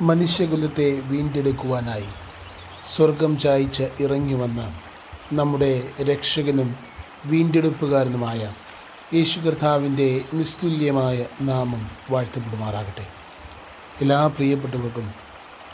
മനുഷ്യകുലത്തെ വീണ്ടെടുക്കുവാനായി സ്വർഗം ചായ്ച്ച് ഇറങ്ങി വന്ന നമ്മുടെ രക്ഷകനും വീണ്ടെടുപ്പുകാരനുമായ യേശു കർത്താവിന്റെ നിസ്തുല്യമായ നാമം വാഴ്ത്തപ്പെടുമാറാകട്ടെ. എല്ലാ പ്രിയപ്പെട്ടവർക്കും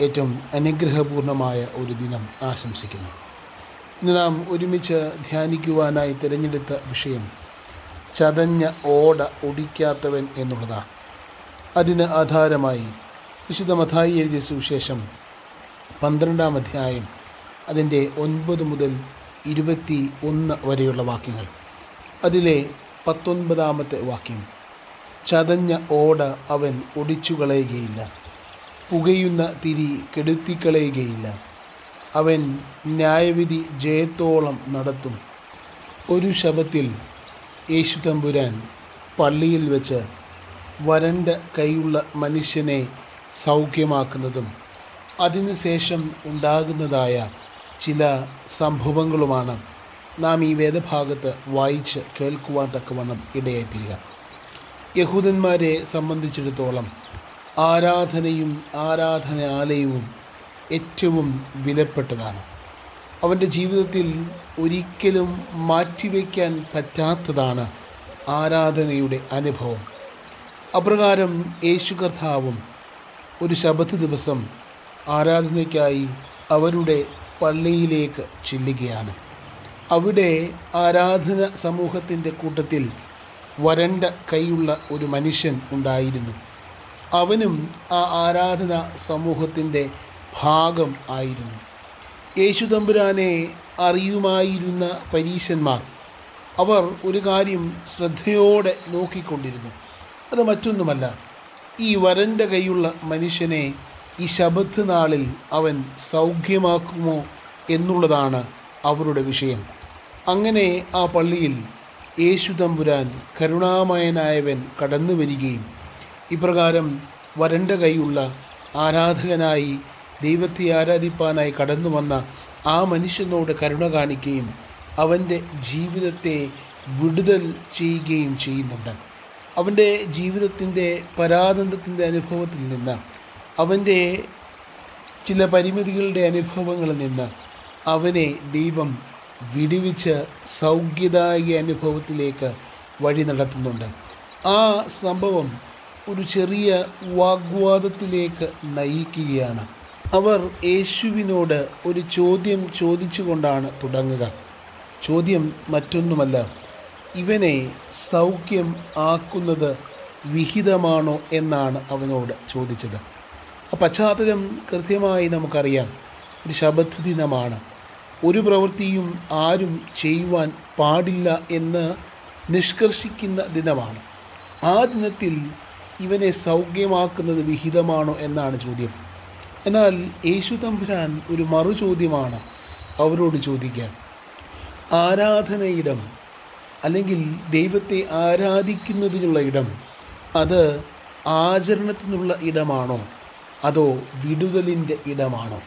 ഏറ്റവും അനുഗ്രഹപൂർണമായ ഒരു ദിനം ആശംസിക്കുന്നു. ഇന്ന് നാം ഒരുമിച്ച് ധ്യാനിക്കുവാനായി തിരഞ്ഞെടുത്ത വിഷയം ചതഞ്ഞ ഓട ഒടിക്കാത്തവൻ എന്നുള്ളതാണ്. അതിന് ആധാരമായി വിശുദ്ധ മഥായി എഴുതിയ സുവിശേഷം പന്ത്രണ്ടാം അധ്യായം അതിന്റെ ഒൻപത് മുതൽ ഇരുപത്തി ഒന്ന് വരെയുള്ള വാക്യങ്ങൾ. അതിലെ പത്തൊൻപതാമത്തെ വാക്യം ചതഞ്ഞ ഓട അവൻ ഒടിച്ചുകളയുകയില്ല പുകയുന്ന തിരി കെടുത്തിക്കളയുകയില്ല അവൻ ന്യായവിധി ജയത്തോളം നടത്തും. ഒരു ശബത്തിൽ യേശു തമ്പുരാൻ പള്ളിയിൽ വെച്ച് വരണ്ട കൈയുള്ള മനുഷ്യനെ സൗഖ്യമാക്കുന്നതും അതിനുശേഷം ഉണ്ടാകുന്നതായ ചില സംഭവങ്ങളുമാണ് നാം ഈ വേദഭാഗത്ത് വായിച്ച് കേൾക്കുവാൻ തക്കവണ്ണം ഇടയായിത്തീരുക. യഹൂദന്മാരെ സംബന്ധിച്ചിടത്തോളം ആരാധനയും ആരാധനാലയവും ഏറ്റവും വിലപ്പെട്ടതാണ്. അവന്റെ ജീവിതത്തിൽ ഒരിക്കലും മാറ്റിവെക്കാൻ പറ്റാത്തതാണ് ആരാധനയുടെ അനുഭവം. അപ്രകാരം യേശു കർത്താവും ഒരു ശബത്ത് ദിവസം ആരാധനയ്ക്കായി അവരുടെ പള്ളിയിലേക്ക് ചെല്ലുകയാണ്. അവിടെ ആരാധന സമൂഹത്തിന്റെ കൂട്ടത്തിൽ വരണ്ട കൈയുള്ള ഒരു മനുഷ്യൻ ഉണ്ടായിരുന്നു. അവനും ആ ആരാധന സമൂഹത്തിന്റെ ഭാഗം ആയിരുന്നു. യേശു തമ്പുരാനെ അറിയുമായിരുന്ന പരീശന്മാർ അവർ ഒരു കാര്യം ശ്രദ്ധയോടെ നോക്കിക്കൊണ്ടിരുന്നു. അത് മറ്റൊന്നുമല്ല ഈ വരന്റെ കൈയുള്ള മനുഷ്യനെ ഈ ശബത്ത് നാളിൽ അവൻ സൗഖ്യമാക്കുമോ എന്നുള്ളതാണ് അവരുടെ വിഷയം. അങ്ങനെ ആ പള്ളിയിൽ യേശു തമ്പുരാൻ കരുണാമയനായവൻ കടന്നു വരികയും ഇപ്രകാരം വരന്റെ കൈയുള്ള ആരാധകനായി ദൈവത്തെ ആരാധിപ്പാനായി കടന്നു വന്ന ആ മനുഷ്യനോട് കരുണ കാണിക്കുകയും അവന്റെ ജീവിതത്തെ വിടുതൽ ചെയ്യുകയും ചെയ്യുന്നുണ്ട്. അവന്റെ ജീവിതത്തിന്റെ പരാനന്ദത്തിന്റെ അനുഭവത്തിൽ നിന്ന് അവന്റെ ചില പരിമിതികളുടെ അനുഭവങ്ങളിൽ നിന്ന് അവനെ ദൈവം വിടിവിച്ച് സൗഖ്യദായക അനുഭവത്തിലേക്ക് വഴി നടത്തുന്നുണ്ട്. ആ സംഭവം ഒരു ചെറിയ വാഗ്വാദത്തിലേക്ക് നയിക്കുകയാണ്. അവർ യേശുവിനോട് ഒരു ചോദ്യം ചോദിച്ചുകൊണ്ടാണ് തുടങ്ങുക. ചോദ്യം മറ്റൊന്നുമല്ല ഇവനെ സൗഖ്യം ആക്കുന്നത് വിഹിതമാണോ എന്നാണ് അവനോട് ചോദിച്ചത്. ആ പശ്ചാത്തലം കൃത്യമായി നമുക്കറിയാം. ഒരു ശബത്ത് ദിനമാണ്. ഒരു പ്രവൃത്തിയും ആരും ചെയ്യുവാൻ പാടില്ല എന്ന് നിഷ്കർഷിക്കുന്ന ദിനമാണ്. ആ ദിനത്തിൽ ഇവനെ സൗഖ്യമാക്കുന്നത് വിഹിതമാണോ എന്നാണ് ചോദ്യം. എന്നാൽ യേശു തമ്പുരാൻ ഒരു മറു ചോദ്യമാണ് അവരോട് ചോദിക്കാൻ. ആരാധനയിടം അല്ലെങ്കിൽ ദൈവത്തെ ആരാധിക്കുന്നതിനുള്ള ഇടം അത് ആചരണത്തിനുള്ള ഇടമാണോ? അതോ വിടുതലിന്റെ ഇടമാണോ?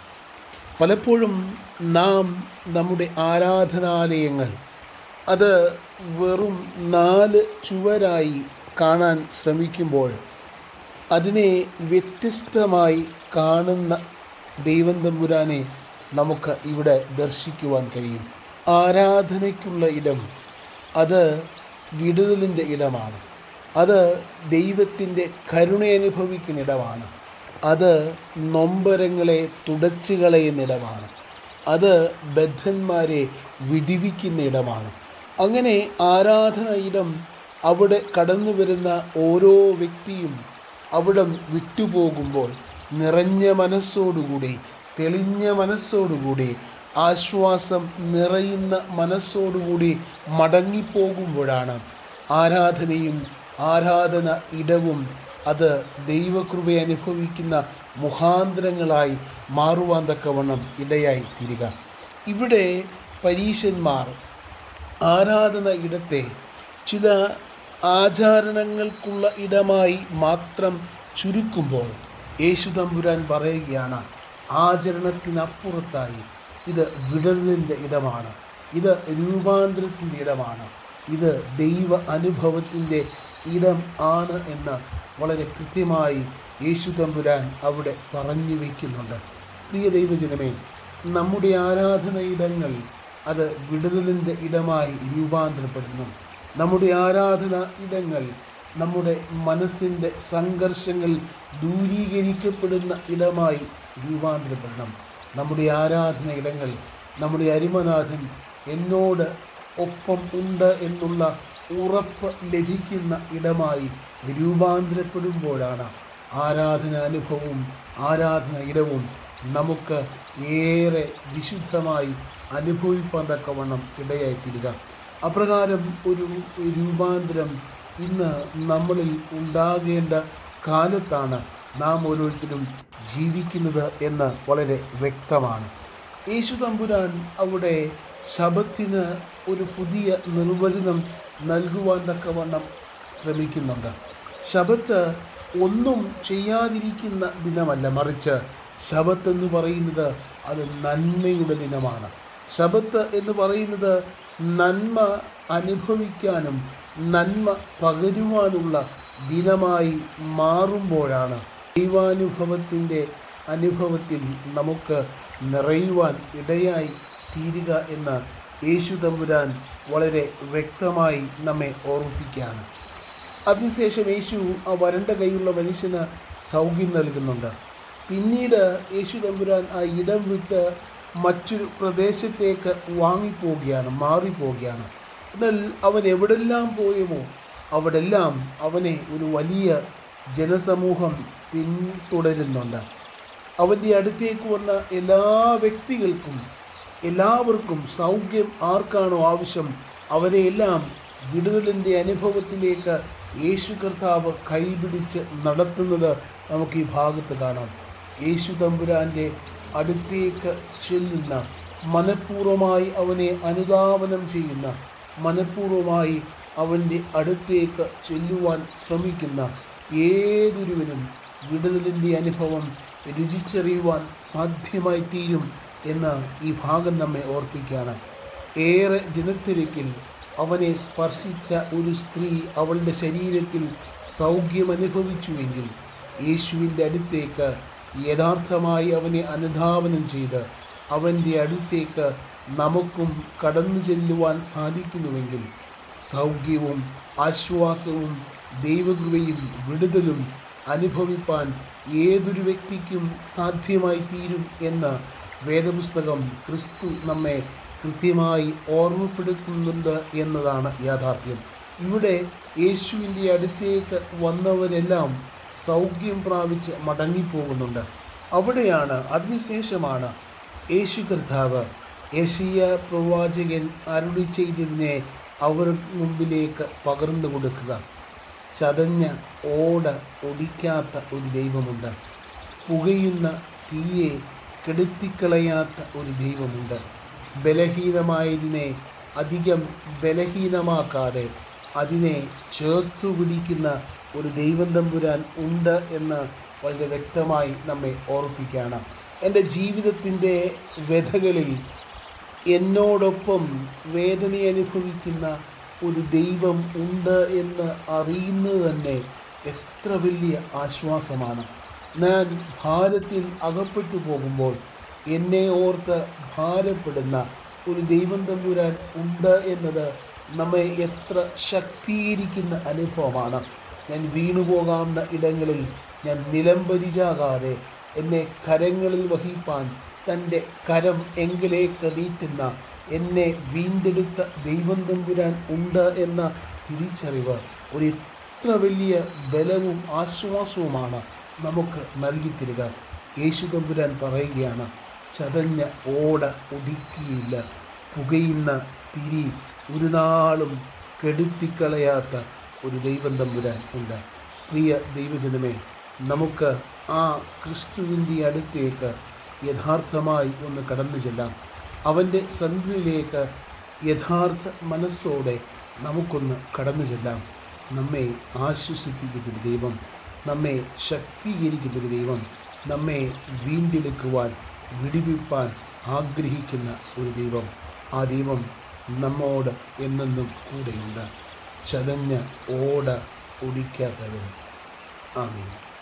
പലപ്പോഴും നാം നമ്മുടെ ആരാധനാലയങ്ങൾ അത് വെറും നാല് ചുവരായി കാണാൻ ശ്രമിക്കുമ്പോൾ അതിനെ വ്യത്യസ്തമായി കാണുന്ന ദൈവം തമ്പുരാനെ നമുക്ക് ഇവിടെ ദർശിക്കുവാൻ കഴിയും. ആരാധനയ്ക്കുള്ള ഇടം അത് വിടുതലിന്റെ ഇടമാണ്. അത് ദൈവത്തിന്റെ കരുണയനുഭവിക്കുന്ന ഇടമാണ്. അത് നൊമ്പരങ്ങളെ തുടച്ചു കളയുന്ന ഇടമാണ്. അത് ബദ്ധന്മാരെ വിടിവിക്കുന്ന ഇടമാണ്. അങ്ങനെ ആരാധന ഇടം അവിടെ കടന്നു വരുന്ന ഓരോ വ്യക്തിയും അവിടം വിട്ടുപോകുമ്പോൾ നിറഞ്ഞ മനസ്സോടുകൂടി തെളിഞ്ഞ മനസ്സോടുകൂടി ആശ്വാസം നിറയുന്ന മനസ്സോടുകൂടി മടങ്ങിപ്പോകുമ്പോഴാണ് ആരാധനയും ആരാധന ഇടവും അത് ദൈവകൃപ അനുഭവിക്കുന്ന മുഖാന്തരങ്ങളായി മാറുവാൻ തക്കവണ്ണം ഇടയായി തീരുക ഇവിടെ പരീശന്മാർ ആരാധന ഇടത്തെ ചില ആചാരണങ്ങൾക്കുള്ള ഇടമായി മാത്രം ചുരുക്കുമ്പോൾ യേശു തമ്പുരാൻ പറയുകയാണ് ആചരണത്തിനപ്പുറത്തായി ഇത് വിടലിന്റെ ഇടമാണ്. ഇത് രൂപാന്തരത്തിന്റെ ഇടമാണ്. ഇത് ദൈവ അനുഭവത്തിന്റെ ഇടം ആണ് എന്ന് വളരെ കൃത്യമായി യേശു തമ്പുരാൻ അവിടെ പറഞ്ഞു വയ്ക്കുന്നുണ്ട് പ്രിയ ദൈവജനമേ നമ്മുടെ ആരാധന ഇടങ്ങൾ അത് വിടുതലിന്റെ ഇടമായി രൂപാന്തരപ്പെടുന്നു. നമ്മുടെ ആരാധന ഇടങ്ങൾ നമ്മുടെ മനസ്സിന്റെ സംഘർഷങ്ങൾ ദൂരീകരിക്കപ്പെടുന്ന ഇടമായി രൂപാന്തരപ്പെടണം. നമ്മുടെ ആരാധന ഇടങ്ങൾ നമ്മുടെ അരിമനാഥൻ എന്നോട് ഒപ്പം ഉണ്ട് എന്നുള്ള ഉറപ്പ് ലഭിക്കുന്ന ഇടമായി രൂപാന്തരപ്പെടുമ്പോഴാണ് ആരാധന അനുഭവവും ആരാധന ഇടവും നമുക്ക് ഏറെ വിശുദ്ധമായി അനുഭവിപ്പാൻ തക്കവണ്ണം ഇടയായിത്തീരുക. അപ്രകാരം ഒരു രൂപാന്തരം ഇന്ന് നമ്മളിൽ ഉണ്ടാകേണ്ട കാലത്താണ് നാം ഓരോരുത്തരും ജീവിക്കുന്നത് എന്ന് വളരെ വ്യക്തമാണ്. യേശു തമ്പുരാൻ അവിടെ ശബത്തിന് ഒരു പുതിയ നിർവചനം നൽകുവാൻ തക്കവണ്ണം ശ്രമിക്കുന്നുണ്ട്. ശബത്ത് ഒന്നും ചെയ്യാതിരിക്കുന്ന ദിനമല്ല മറിച്ച് ശബത്ത് എന്ന് പറയുന്നത് അത് നന്മയുടെ ദിനമാണ്. ശബത്ത് എന്ന് പറയുന്നത് നന്മ അനുഭവിക്കാനും നന്മ പകരുവാനുള്ള ദിനമായി മാറുമ്പോഴാണ്. ദൈവാനുഭവത്തിന്റെ അനുഭവത്തിൽ നമുക്ക് നിറയുവാൻ ഇടയായി തീരുക എന്ന് യേശു തമ്പുരാൻ വളരെ വ്യക്തമായി നമ്മെ ഓർമ്മിപ്പിക്കുകയാണ്. അതിനുശേഷം യേശു ആ വരണ്ട കൈയുള്ള മനുഷ്യന് സൗഖ്യം നൽകുന്നുണ്ട്. പിന്നീട് യേശു തമ്പുരാൻ ആ ഇടം വിട്ട് മറ്റൊരു പ്രദേശത്തേക്ക് വാങ്ങിപ്പോവുകയാണ് മാറിപ്പോവുകയാണ്. എന്നാൽ അവൻ എവിടെല്ലാം പോയുമോ അവിടെല്ലാം അവനെ ഒരു വലിയ ജനസമൂഹം പിന്തുടരുന്നുണ്ട്. അവന്റെ അടുത്തേക്ക് വന്ന എല്ലാ വ്യക്തികൾക്കും എല്ലാവർക്കും സൗഖ്യം ആർക്കാണോ ആവശ്യം അവരെയെല്ലാം വിടുതലിന്റെ അനുഭവത്തിലേക്ക് യേശു കർത്താവ് കൈപിടിച്ച് നടത്തുന്നത് നമുക്ക് ഈ ഭാഗത്ത് കാണാം. യേശു തമ്പുരാന്റെ അടുത്തേക്ക് ചെല്ലുന്ന മനഃപൂർവമായി അവനെ അനുധാവനം ചെയ്യുന്ന മനഃപൂർവമായി അവന്റെ അടുത്തേക്ക് ചെല്ലുവാൻ ശ്രമിക്കുന്ന ഏതൊരുവനും വിടുതലിന്റെ അനുഭവം രുചിച്ചറിയുവാൻ സാധ്യമായി തീരും എന്ന് ഈ ഭാഗം നമ്മെ ഓർപ്പിക്കുകയാണ്. ഏറെ ജനത്തിരക്കിൽ അവനെ സ്പർശിച്ച ഒരു സ്ത്രീ അവളുടെ ശരീരത്തിൽ സൗഖ്യമനുഭവിച്ചുവെങ്കിൽ യേശുവിന്റെ അടുത്തേക്ക് യഥാർത്ഥമായി അവനെ അനുധാവനം ചെയ്ത് അവന്റെ അടുത്തേക്ക് നമുക്കും കടന്നു ചെല്ലുവാൻ സാധിക്കുന്നുവെങ്കിൽ സൗഖ്യവും ആശ്വാസവും ദൈവകൃപയും വിടുതലും അനുഭവിപ്പാൻ ഏതൊരു വ്യക്തിക്കും സാധ്യമായി തീരും എന്ന് വേദപുസ്തകം ക്രിസ്തു നമ്മെ കൃത്യമായി ഓർമ്മപ്പെടുത്തുന്നുണ്ട് എന്നതാണ് യാഥാർത്ഥ്യം. ഇവിടെ യേശുവിന്റെ അടുത്തേക്ക് വന്നവരെല്ലാം സൗഖ്യം പ്രാപിച്ച് മടങ്ങിപ്പോകുന്നുണ്ട്. അവിടെയാണ് അതിനുശേഷമാണ് യേശു കർത്താവ് യേശീയ പ്രവാചകൻ അരുളി ചെയ്തതിനെ അവർ മുമ്പിലേക്ക് പകർന്നു കൊടുക്കുക ചതഞ്ഞ ഓട ഒടിക്കാത്ത ഒരു ദൈവമുണ്ട്. പുകയുന്ന തീയെ കെടുത്തിക്കളയാത്ത ഒരു ദൈവമുണ്ട്. ബലഹീനമായതിനെ അധികം ബലഹീനമാക്കാതെ അതിനെ ചേർത്തു പിടിക്കുന്ന ഒരു ദൈവം തമ്പുരാൻ ഉണ്ട് എന്ന് വളരെ വ്യക്തമായി നമ്മെ ഓർപ്പിക്കുകയാണ്. എന്റെ ജീവിതത്തിന്റെ വ്യഥകളിൽ എന്നോടൊപ്പം വേദന അനുഭവിക്കുന്ന ഒരു ദൈവം ഉണ്ട് എന്ന് അറിയുന്നത് തന്നെ എത്ര വലിയ ആശ്വാസമാണ്. ഞാൻ ഭാരത്തിൽ അകപ്പെട്ടു പോകുമ്പോൾ എന്നെ ഓർത്ത് ഭാരപ്പെടുന്ന ഒരു ദൈവം തമ്പുരാൻ ഉണ്ട് എന്നത് നമ്മെ എത്ര ശക്തീകരിക്കുന്ന അനുഭവമാണ്. ഞാൻ വീണുപോകാവുന്ന ഇടങ്ങളിൽ ഞാൻ നിലംപരിചാകാതെ എന്നെ കരങ്ങളിൽ വഹിപ്പാൻ തന്റെ കരം എങ്കിലേക്ക് നീട്ടുന്ന എന്നെ വീണ്ടെടുത്ത ദൈവം തമ്പുരാൻ ഉണ്ട് എന്ന തിരിച്ചറിവ് ഒരു എത്ര വലിയ ബലവും ആശ്വാസവുമാണ് നമുക്ക് നൽകിത്തരിക യേശു തമ്പുരാൻ പറയുകയാണ് ചതഞ്ഞ ഓട ഒതുക്കിയില്ല പുകയുന്ന തിരി ഒരു നാളും കെടുത്തിക്കളയാത്ത ഒരു ദൈവം തമ്പുരാൻ ഉണ്ട്. പ്രിയ ദൈവജനമേ നമുക്ക് ആ ക്രിസ്തുവിന്റെ അടുത്തേക്ക് യഥാർത്ഥമായി ഒന്ന് കടന്നു ചെല്ലാം. അവന്റെ സന്ധിയിലേക്ക് യഥാർത്ഥ മനസ്സോടെ നമുക്കൊന്ന് കടന്നു ചെല്ലാം. നമ്മെ ആശ്വസിപ്പിക്കുന്നൊരു ദൈവം നമ്മെ ശക്തീകരിക്കുന്നൊരു ദൈവം നമ്മെ വീണ്ടെടുക്കുവാൻ വിടിവിപ്പാൻ ആഗ്രഹിക്കുന്ന ഒരു ദൈവം. ആ ദൈവം നമ്മോട് എന്നെന്നും കൂടെയുണ്ട്. ചതഞ്ഞ് ഓട ഒടിക്കാത്തവൻ ആമീൻ.